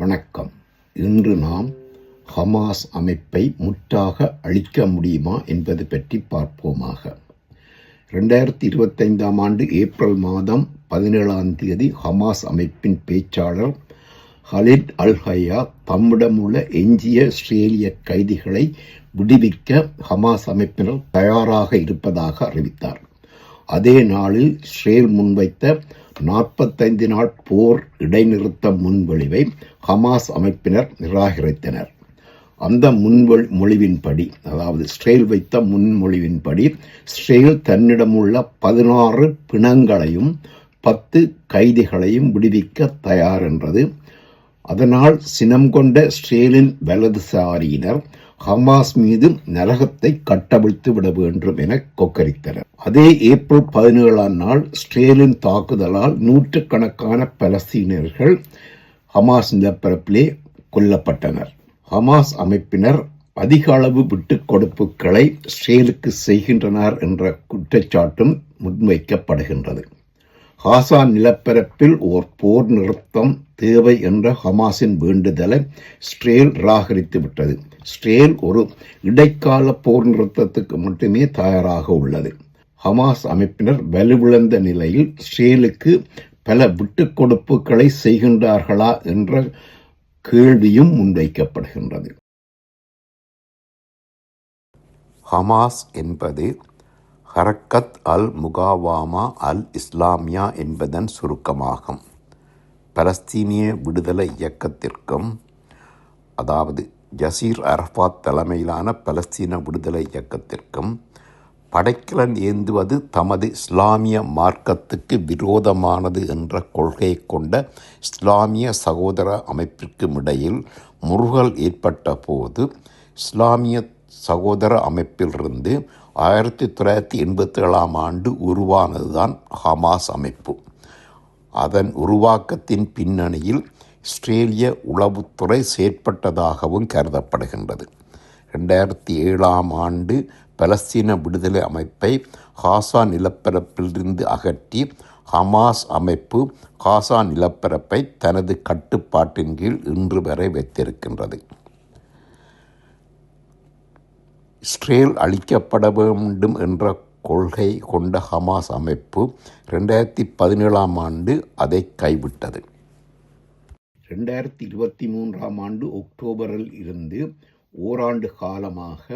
வணக்கம். இன்று நாம் ஹமாஸ் அமைப்பை முற்றாக அழிக்க முடியுமா என்பது பற்றி பார்ப்போமாக. ரெண்டாயிரத்தி இருபத்தைந்தாம் ஆண்டு ஏப்ரல் மாதம் பதினேழாம் தேதி ஹமாஸ் அமைப்பின் பேச்சாளர் ஹலித் அல் ஹையா தம்மிடமுள்ள எஞ்சிய இஸ்ரேலிய கைதிகளை விடுவிக்க ஹமாஸ் அமைப்பினர் தயாராக இருப்பதாக அறிவித்தார். அதே நாளில் இஸ்ரேல் முன்வைத்த நாற்பத்தைந்து நாள் போர் இடைநிறுத்த முன்மொழிவை ஹமாஸ் அமைப்பினர் நிராகரித்தனர். அந்த முன்மொழி மொழிவின்படி அதாவது ஸ்ரேல் வைத்த முன்மொழிவின்படி ஸ்ரேல் தன்னிடமுள்ள பதினாறு பிணங்களையும் பத்து கைதிகளையும் விடுவிக்க தயார் என்றது. அதனால் சினம் கொண்ட ஸ்ரேலின் வலதுசாரியினர் ஹமாஸ் மீது நரகத்தை கட்டவிழ்த்து விட வேண்டும் என கொக்கரித்தனர். அதே ஏப்ரல் பதினேழாம் நாள் ஸ்ட்ரேலின் தாக்குதலால் நூற்றுக்கணக்கான பலஸ்தீனர்கள் ஹமாஸ் நிலப்பரப்பிலே கொல்லப்பட்டனர். ஹமாஸ் அமைப்பினர் அதிக அளவு விட்டுக் கொடுப்புகளை ஸ்ரேலுக்கு செய்கின்றனர் என்ற குற்றச்சாட்டும் முன்வைக்கப்படுகின்றது. காசா நிலப்பரப்பில் ஓர் போர் நிறுத்தம் தேவை என்ற ஹமாஸின் வேண்டுதலை ஸ்ட்ரேல் நிராகரித்து விட்டது. ஸ்ட்ரேல் ஒரு இடைக்கால போர் நிறுத்தத்துக்கு மட்டுமே தயாராக உள்ளது. ஹமாஸ் அமைப்பினர் வலுவிழந்த நிலையில் ஸ்ட்ரேலுக்கு பல விட்டுக் கொடுப்புகளை செய்கின்றார்களா என்ற கேள்வியும் முன்வைக்கப்படுகின்றது. ஹமாஸ் என்பது ஹரக்கத் அல் முகாவாமா அல் இஸ்லாமியா என்பதன் சுருக்கமாகும். பலஸ்தீனிய விடுதலை இயக்கத்திற்கும் அதாவது ஜசீர் அரஃபாத் தலைமையிலான பலஸ்தீன விடுதலை இயக்கத்திற்கும் படைக்கலன் ஏந்துவது தமது இஸ்லாமிய மார்க்கத்துக்கு விரோதமானது என்ற கொள்கையை கொண்ட இஸ்லாமிய சகோதர அமைப்பிற்கும் இடையில் முருகல் ஏற்பட்ட போது இஸ்லாமிய சகோதர அமைப்பிலிருந்து ஆயிரத்தி தொள்ளாயிரத்தி எண்பத்தி ஏழாம் ஆண்டு உருவானதுதான் ஹமாஸ் அமைப்பு. அதன் உருவாக்கத்தின் பின்னணியில் இஸ்ரேலிய உளவுத்துறை செயற்பட்டதாகவும் கருதப்படுகின்றது. ரெண்டாயிரத்தி ஏழாம் ஆண்டு பலஸ்தீன விடுதலை அமைப்பை ஹாசா நிலப்பரப்பிலிருந்து அகற்றி ஹமாஸ் அமைப்பு ஹாசா நிலப்பரப்பை தனது கட்டுப்பாட்டின் கீழ் இன்று வரை வைத்திருக்கின்றது. இஸ்ரேல் அழிக்கப்பட வேண்டும் என்ற கொள்கை கொண்ட ஹமாஸ் அமைப்பு ரெண்டாயிரத்தி பதினேழாம் ஆண்டு அதை கைவிட்டது. ரெண்டாயிரத்தி இருபத்தி மூன்றாம் ஆண்டு அக்டோபரில் இருந்து ஓராண்டு காலமாக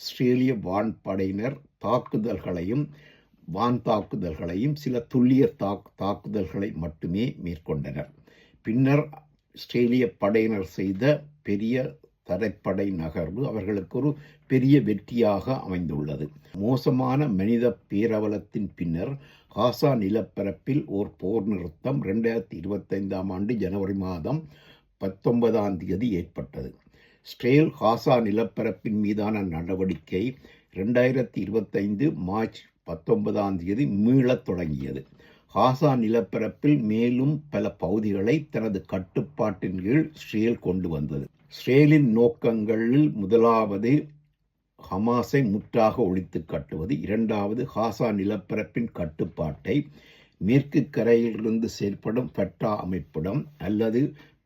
இஸ்ரேலிய வான்படையினர் தாக்குதல்களையும் வான் தாக்குதல்களையும் சில துல்லிய தாக் தாக்குதல்களை மட்டுமே மேற்கொண்டனர். பின்னர் இஸ்ரேலிய படையினர் செய்த பெரிய தரைப்படை நகர்வு அவர்களுக்கு ஒரு பெரிய வெற்றியாக அமைந்துள்ளது. மோசமான மனித பேரவலத்தின் பின்னர் காசா நிலப்பரப்பில் ஓர் போர் நிறுத்தம் ரெண்டாயிரத்தி இருபத்தைந்தாம் ஆண்டு ஜனவரி மாதம் பத்தொன்பதாம் தேதி ஏற்பட்டது. ஸ்ட்ரேல் காசா நிலப்பரப்பின் மீதான நடவடிக்கை ரெண்டாயிரத்தி இருபத்தைந்து மார்ச் பத்தொன்பதாம் தேதி மீளத் தொடங்கியது. காசா நிலப்பரப்பில் மேலும் பல பகுதிகளை தனது கட்டுப்பாட்டின் கீழ் ஸ்ரேல் கொண்டு வந்தது. ஸ்ரேலின் நோக்கங்களில் முதலாவது ஹமாஸை முற்றாக ஒழித்து கட்டுவது இரண்டாவது ஹாசா நிலப்பரப்பின் கட்டுப்பாட்டை மேற்கு கரையிலிருந்து செயல்படும் ஃபெட்டா அமைப்பிடம் அல்லது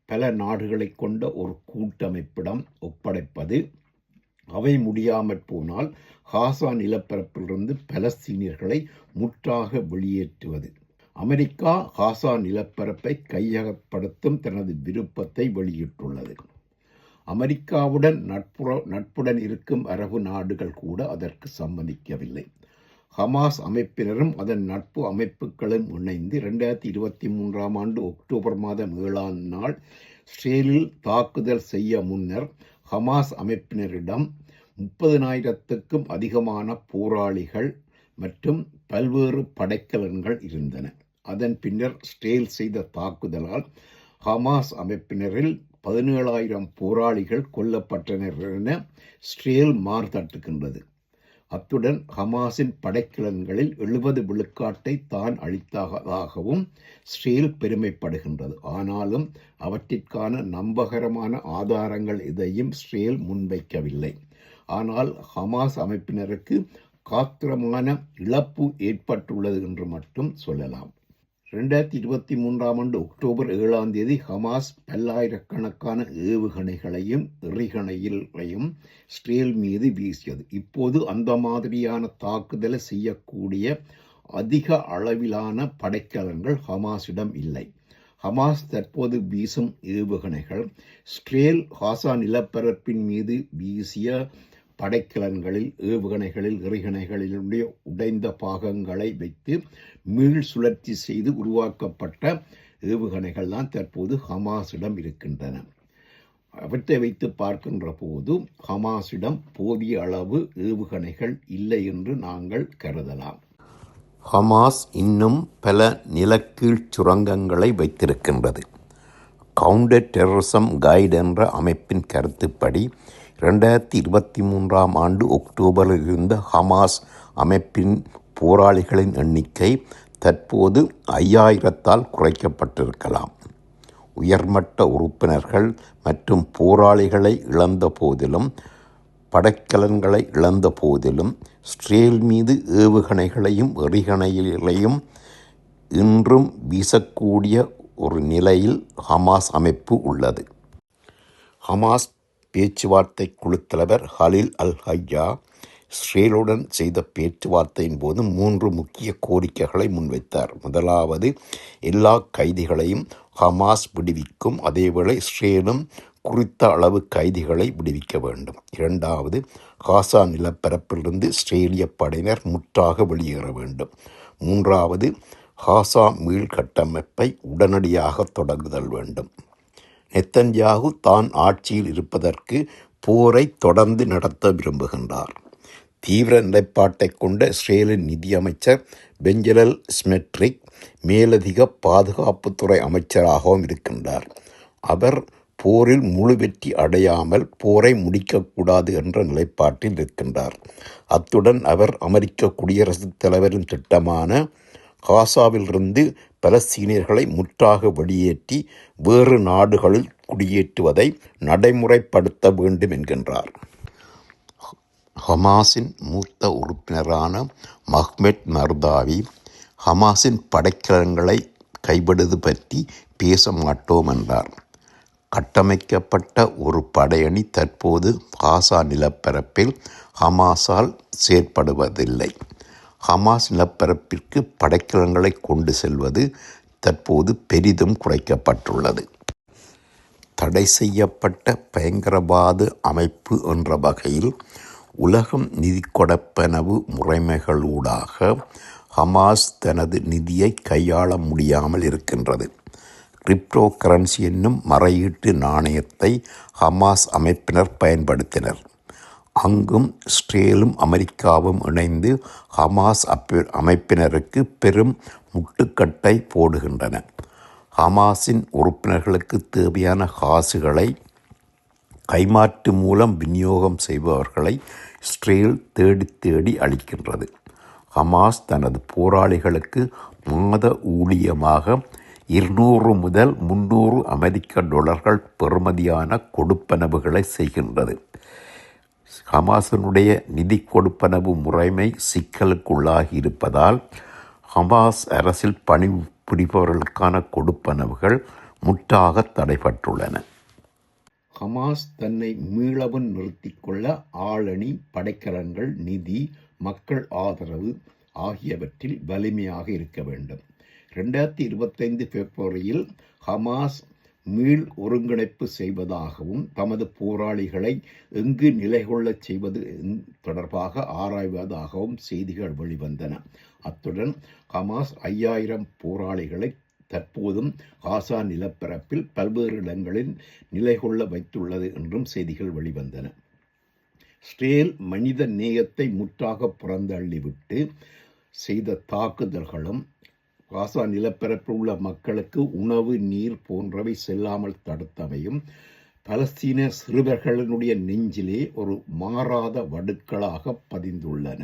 பல நாடுகளை கொண்ட ஒரு கூட்டமைப்பிடம் ஒப்படைப்பது. அவை முடியாமற் போனால் ஹாசா நிலப்பரப்பிலிருந்து பலஸ்தீனியர்களை முற்றாக வெளியேற்றுவது. அமெரிக்கா ஹாசா நிலப்பரப்பை கையகப்படுத்தும் தனது விருப்பத்தை வெளியிட்டுள்ளது. அமெரிக்காவுடன் நட்புற நட்புடன் இருக்கும் அரபு நாடுகள் கூட அதற்கு சம்மதிக்கவில்லை. ஹமாஸ் அமைப்பினரும் அதன் நட்பு அமைப்புகளும் இணைந்து ரெண்டாயிரத்தி இருபத்தி மூன்றாம் ஆண்டு அக்டோபர் மாதம் ஏழாம் நாள் ஸ்ரேலில் தாக்குதல் செய்ய முன்னர் ஹமாஸ் அமைப்பினரிடம் முப்பதினாயிரத்துக்கும் அதிகமான போராளிகள் மற்றும் பல்வேறு படைக்கலன்கள் இருந்தன. அதன் பின்னர் ஸ்டேல் செய்த தாக்குதலால் ஹமாஸ் அமைப்பினரில் பதினேழாயிரம் போராளிகள் கொல்லப்பட்டனர் என ஸ்ட்ரேல் மார்தட்டுகின்றது அத்துடன் ஹமாஸின் படைக்கிழங்களில் எழுபது விழுக்காட்டை தான் அளித்ததாகவும் ஸ்ரேல் பெருமைப்படுகின்றது. ஆனாலும் அவற்றிற்கான நம்பகரமான ஆதாரங்கள் எதையும் ஸ்ரேல் முன்வைக்கவில்லை. ஆனால் ஹமாஸ் அமைப்பினருக்கு காத்திரமான இழப்பு ஏற்பட்டுள்ளது என்று மட்டும் சொல்லலாம். ரெண்டாயிரத்தி இருபத்தி மூன்றாம் ஆண்டு அக்டோபர் ஏழாம் தேதி ஹமாஸ் பல்லாயிரக்கணக்கான ஏவுகணைகளையும் எறிகணைகளையும் இஸ்ரேல் மீது வீசியது. இப்போது அந்த மாதிரியான தாக்குதலை செய்யக்கூடிய அதிக அளவிலான படைக்கலன்கள் ஹமாஸிடம் இல்லை. ஹமாஸ் தற்போது வீசும் ஏவுகணைகள் ஸ்ட்ரேல் ஹாசா நிலப்பரப்பின் மீது வீசிய படைக்கலன்களில் ஏவுகணைகளில் எறிகணைகளினுடைய உடைந்த பாகங்களை வைத்து மீள் சுழற்சி செய்து உருவாக்கப்பட்ட ஏவுகணைகள் தான் தற்போது ஹமாஸிடம் இருக்கின்றன. அவற்றை வைத்து பார்க்கின்ற போது ஹமாஸிடம் போதிய அளவு ஏவுகணைகள் இல்லை என்று நாங்கள் கருதலாம். ஹமாஸ் இன்னும் பல நிலக்கீழ் சுரங்கங்களை வைத்திருக்கின்றது. கவுண்டர் டெரரிசம் கைடு என்ற அமைப்பின் கருத்துப்படி ரெண்டாயிரத்தி இருபத்தி மூன்றாம் ஆண்டு அக்டோபரில் இருந்த ஹமாஸ் அமைப்பின் போராளிகளின் எண்ணிக்கை தற்போது ஐயாயிரத்தால் குறைக்கப்பட்டிருக்கலாம். உயர்மட்ட உறுப்பினர்கள் மற்றும் போராளிகளை இழந்த போதிலும் படைக்கலன்களை இழந்த போதிலும் ஸ்ட்ரேல் மீது ஏவுகணைகளையும் எறிகணைகளையும் இன்றும் வீசக்கூடிய ஒரு நிலையில் ஹமாஸ் அமைப்பு உள்ளது. ஹமாஸ் பேச்சுவார்த்தை குழுத்தலைவர் ஹலில் அல் ஹையா இஸ்ரேலுடன் செய்த பேச்சுவார்த்தையின் போது மூன்று முக்கிய கோரிக்கைகளை முன்வைத்தார். முதலாவது எல்லா கைதிகளையும் ஹமாஸ் விடுவிக்கும். அதேவேளை இஸ்ரேலும் குறித்த அளவு கைதிகளை விடுவிக்க வேண்டும். இரண்டாவது காசா நிலப்பரப்பிலிருந்து இஸ்ரேலிய படையினர் முற்றாக வெளியேற வேண்டும். மூன்றாவது ஹாசா மீள்கட்டமைப்பை உடனடியாக தொடங்குதல் வேண்டும். நெத்தன்யாகு தான் ஆட்சியில் இருப்பதற்கு போரை தொடர்ந்து நடத்த விரும்புகின்றார். தீவிர நிலைப்பாட்டை கொண்ட இஸ்ரேலின் நிதியமைச்சர் பெஞ்சலல் ஸ்மெட்ரிக் மேலதிக பாதுகாப்புத்துறை அமைச்சராகவும் இருக்கின்றார். அவர் போரில் முழு வெற்றி அடையாமல் போரை முடிக்கக்கூடாது என்ற நிலைப்பாட்டில் இருக்கின்றார். அத்துடன் அவர் அமெரிக்க குடியரசுத் தலைவரின் திட்டமான காசாவிலிருந்து பலஸ்தீனியர்களை முற்றாக வெளியேற்றி வேறு நாடுகளில் குடியேற்றுவதை நடைமுறைப்படுத்த வேண்டும் என்கின்றார். ஹமாஸின் மூத்த உறுப்பினரான மஹ்மெட் மர்தாவி ஹமாஸின் படைக்கலங்களை கைவிடுவது பற்றி பேச மாட்டோம் என்றார். கட்டமைக்கப்பட்ட ஒரு படையணி தற்போது காசா நிலப்பரப்பில் ஹமாஸால் செயற்படுவதில்லை. ஹமாஸ் நிலப்பரப்பிற்கு படைக்கலங்களை கொண்டு செல்வது தற்போது பெரிதும் குறைக்கப்பட்டுள்ளது. தடை செய்யப்பட்ட பயங்கரவாத அமைப்பு என்ற வகையில் உலகம் நிதி கொடப்பனவு முறைமைகளூடாக ஹமாஸ் தனது நிதியை கையாள முடியாமல் இருக்கின்றது. கிரிப்டோ கரன்சி என்னும் மறையீட்டு நாணயத்தை ஹமாஸ் அமைப்பினர் பயன்படுத்தினர். அங்கும் இஸ்ரேலும் அமெரிக்காவும் இணைந்து ஹமாஸ் அப்ப அமைப்பினருக்கு பெரும் முட்டுக்கட்டை போடுகின்றன. ஹமாஸின் உறுப்பினர்களுக்கு தேவையான காசுகளை கைமாற்று மூலம் விநியோகம் செய்பவர்களை இஸ்ரேல் தேடி தேடி அளிக்கின்றது. ஹமாஸ் தனது போராளிகளுக்கு மாத ஊழியமாக இருநூறு முதல் முன்னூறு அமெரிக்க டாலர்கள் பெறுமதியான கொடுப்பனவுகளை செய்கின்றது. ஹமாஸினுடைய நிதி கொடுப்பனவு முறைமை சிக்கலுக்குள்ளாகி இருப்பதால் ஹமாஸ் அரசில் பணிபுரிபவர்களுக்கான கொடுப்பனவுகள் முற்றாக தடைபட்டுள்ளன. ஹமாஸ் தன்னை மீளவும் நிறுத்திக்கொள்ள ஆளணி படைக்கலங்கள் நிதி மக்கள் ஆதரவு ஆகியவற்றில் வலிமையாக இருக்க வேண்டும். ரெண்டாயிரத்தி இருபத்தைந்து பிப்ரவரியில் ஹமாஸ் மீள் ஒருங்கிணைப்பு செய்வதாகவும் தமது போராளிகளை எங்கு நிலைகொள்ளச் செய்வது தொடர்பாக ஆராய்வதாகவும் செய்திகள் வெளிவந்தன. அத்துடன் ஹமாஸ் ஐயாயிரம் போராளிகளை தற்போதும் காசா நிலப்பரப்பில் பல்வேறு இடங்களில் நிலைகொள்ள வைத்துள்ளது என்றும் செய்திகள் வெளிவந்தன. ஸ்ரேல் மனித நேயத்தை முற்றாக புறந்தள்ளிவிட்டு செய்த தாக்குதல்களும் காசா நிலப்பரப்பில் உள்ள மக்களுக்கு உணவு நீர் போன்றவை செல்லாமல் தடுத்தவையும் பலஸ்தீன சிறுவர்களினுடைய நெஞ்சிலே ஒரு மாறாத வடுக்களாக பதிந்துள்ளன.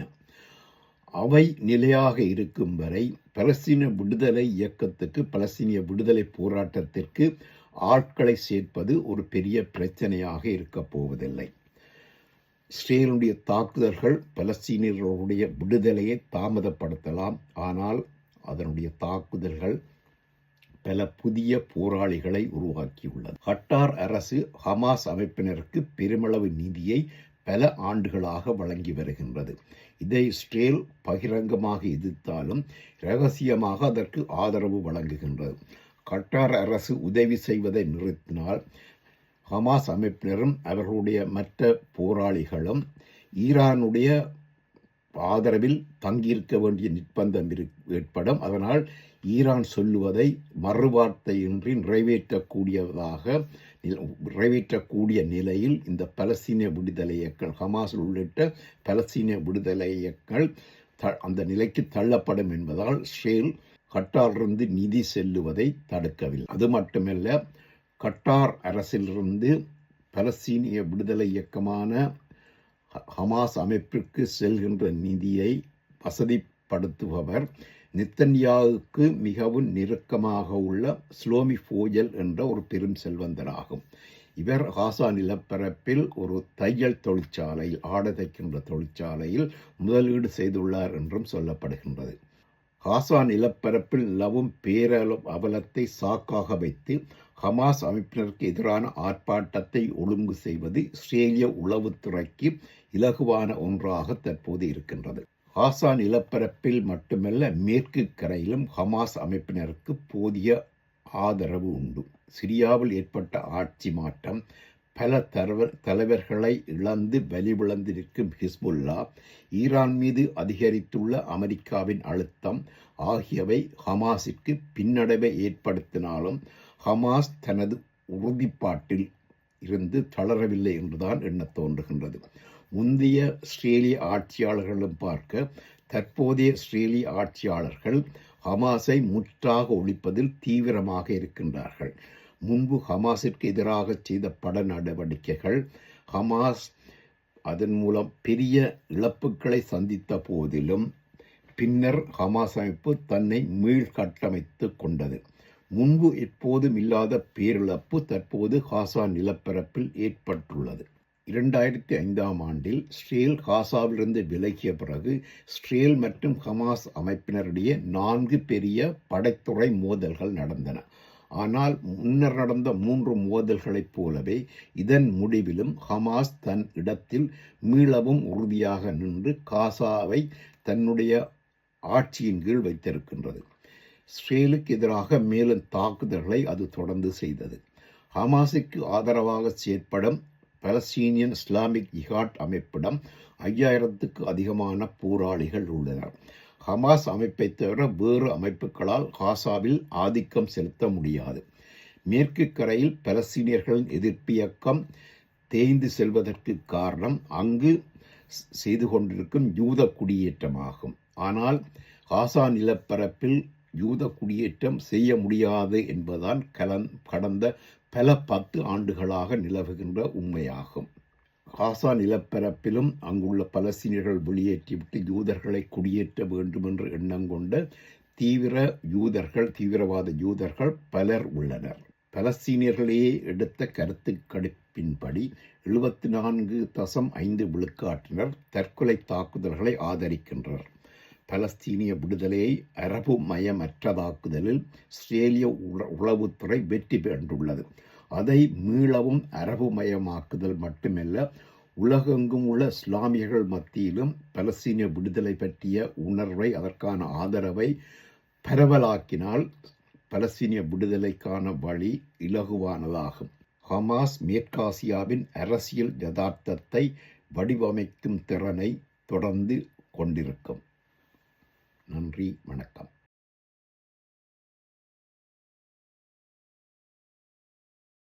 அவை நிலையாக இருக்கும் வரை பலஸ்தீன விடுதலை இயக்கத்துக்கு பலஸ்தீனிய விடுதலை போராட்டத்திற்கு ஆட்களை சேர்ப்பது ஒரு பெரிய பிரச்சனையாக இருக்கப் போவதில்லை. இஸ்ரேலுடைய தாக்குதல்கள் பலஸ்தீனியர்களுடைய விடுதலையை தாமதப்படுத்தலாம். ஆனால் அதனுடைய தாக்குதல்கள் பல புதிய போராளிகளை உருவாக்கியுள்ளது. கட்டார் அரசு ஹமாஸ் அமைப்பினருக்கு பெருமளவு நிதியை பல ஆண்டுகளாக வழங்கி வருகின்றது. இதை இஸ்ரேல் பகிரங்கமாக எதிர்த்தாலும் ரகசியமாக அதற்கு ஆதரவு வழங்குகின்றது. கட்டார் அரசு உதவி செய்வதை நிறுத்தினால் ஹமாஸ் அமைப்பினரும் அவர்களுடைய மற்ற போராளிகளும் ஈரானுடைய ஆதரவில் தங்கியிருக்க வேண்டிய நிர்பந்தம் ஏற்படும். அதனால் ஈரான் சொல்லுவதை மறுவார்த்தையின்றி நிறைவேற்றக்கூடியதாக நிறைவேற்றக்கூடிய நிலையில் இந்த பலஸ்தீன விடுதலை இயக்கம் ஹமாஸ் உள்ளிட்ட பலஸ்தீன விடுதலை இயக்கங்கள் அந்த நிலைக்கு தள்ளப்படும் என்பதால் ஷேல் கட்டாரிலிருந்து நிதி செல்லுவதை தடுக்கவில்லை. அது மட்டுமல்ல கட்டார் அரசிலிருந்து பலஸ்தீனிய விடுதலை இயக்கமான ஹமாஸ் அமைப்பிற்கு செல்கின்ற நிதியை வசதிப்படுத்துபவர் நித்தன்யாவுக்கு மிகவும் நெருக்கமாக உள்ள ஸ்லோமி ஃபோஜல் என்ற ஒரு பெரும் செல்வந்தராகும். இவர் ஹாசா நிலப்பரப்பில் ஒரு தையல் தொழிற்சாலையில் ஆடை தைக்கின்ற தொழிற்சாலையில் முதலீடு செய்துள்ளார் என்றும் சொல்லப்படுகின்றது. ஹாசா நிலப்பரப்பில் நிலவும் பேரளவு அவலத்தை சாக்காக வைத்து ஹமாஸ் அமைப்பினருக்கு எதிரான ஆர்ப்பாட்டத்தை ஒழுங்கு செய்வது இஸ்ரேலிய உளவுத்துறைக்கு இலகுவான ஒன்றாக தற்போது இருக்கின்றது. காசா நிலப்பரப்பில் மட்டுமல்ல மேற்கு கரையிலும் ஹமாஸ் அமைப்பினருக்கு போதிய ஆதரவு உண்டு. சிரியாவில் ஏற்பட்ட ஆட்சி மாற்றம் பல தலைவர் தலைவர்களை இழந்து வலிவிழந்திருக்கும் ஹிஸ்புல்லா ஈரான் மீது அதிகரித்துள்ள அமெரிக்காவின் அழுத்தம் ஆகியவை ஹமாஸிற்கு பின்னடைவை ஏற்படுத்தினாலும் ஹமாஸ் தனது உறுதிப்பாட்டில் இருந்து தளரவில்லை என்றுதான் எண்ண தோன்றுகின்றது. முந்தைய ஸ்ரேலிய ஆட்சியாளர்களும் பார்க்க தற்போதைய ஸ்ரேலிய ஆட்சியாளர்கள் ஹமாஸை முற்றாக ஒழிப்பதில் தீவிரமாக இருக்கின்றார்கள். முன்பு ஹமாஸிற்கு எதிராக செய்த பட நடவடிக்கைகள் ஹமாஸ் அதன் மூலம் பெரிய இழப்புகளை சந்தித்த போதிலும் பின்னர் ஹமாஸ் அமைப்பு தன்னை மீள்கட்டமைத்து கொண்டது. முன்பு எப்போதும் இல்லாத பேரிழப்பு தற்போது ஹாசா நிலப்பரப்பில் ஏற்பட்டுள்ளது. இரண்டாயிரத்தி ஐந்தாம் ஆண்டில் ஸ்ரேல் காசாவிலிருந்து விலகிய பிறகு ஸ்ரேல் மற்றும் ஹமாஸ் அமைப்பினரிடையே நான்கு பெரிய படைத்துறை மோதல்கள் நடந்தன. ஆனால் முன்னர் நடந்த மூன்று மோதல்களைப் போலவே இதன் முடிவிலும் ஹமாஸ் தன் இடத்தில் மீளவும் உறுதியாக நின்று காசாவை தன்னுடைய ஆட்சியின் கீழ் வைத்திருக்கின்றது. ஸ்ரேலுக்கு எதிராக மேலும் தாக்குதல்களை அது தொடர்ந்து செய்தது. ஹமாஸுக்கு ஆதரவாக செயற்படும் பலஸ்தீனியன் இஸ்லாமிக் ஜிஹாட் அமைப்பிடம் ஐயாயிரத்துக்கு அதிகமான போராளிகள் உள்ளனர். ஹமாஸ் அமைப்பை தவிர வேறு அமைப்புகளால் காசாவில் ஆதிக்கம் செலுத்த முடியாது. மேற்கு கரையில் பலஸ்தீனியர்களின் எதிர்ப்பியக்கம் தேய்ந்து செல்வதற்கு காரணம் அங்கு செய்து கொண்டிருக்கும் யூத குடியேற்றமாகும். ஆனால் காசா நிலப்பரப்பில் யூத குடியேற்றம் செய்ய முடியாது என்பதான் கலன் கடந்த பல பத்து ஆண்டுகளாக நிலவுகின்ற உண்மையாகும். காசா நிலப்பரப்பிலும் அங்குள்ள பலஸ்தீனியர்கள் வெளியேற்றிவிட்டு யூதர்களை குடியேற்ற வேண்டும் என்ற எண்ணம் கொண்ட தீவிர யூதர்கள் தீவிரவாத யூதர்கள் பலர் உள்ளனர். பலஸ்தீனியர்களையே எடுத்த கருத்து கடுப்பின்படி எழுபத்தி நான்கு தசம் ஐந்து விழுக்காட்டினர் தற்கொலை தாக்குதல்களை ஆதரிக்கின்றனர். பலஸ்தீனிய விடுதலையை அரபு மயமற்றதாக்குதலில் இஸ்ரேலிய உளவுத்துறை வெற்றி பெற்றுள்ளது. அதை மீளவும் அரபுமயமாக்குதல் மட்டுமல்ல உலகெங்கும் உள்ள இஸ்லாமியர்கள் மத்தியிலும் பலஸ்தீன விடுதலை பற்றிய உணர்வை அதற்கான ஆதரவை பரவலாக்கினால் பலஸ்தீனிய விடுதலைக்கான வழி இலகுவானதாகும். ஹமாஸ் மேற்காசியாவின் அரசியல் யதார்த்தத்தை வடிவமைக்கும் திறனை தொடர்ந்து கொண்டிருக்கும். நன்றி வணக்கம்.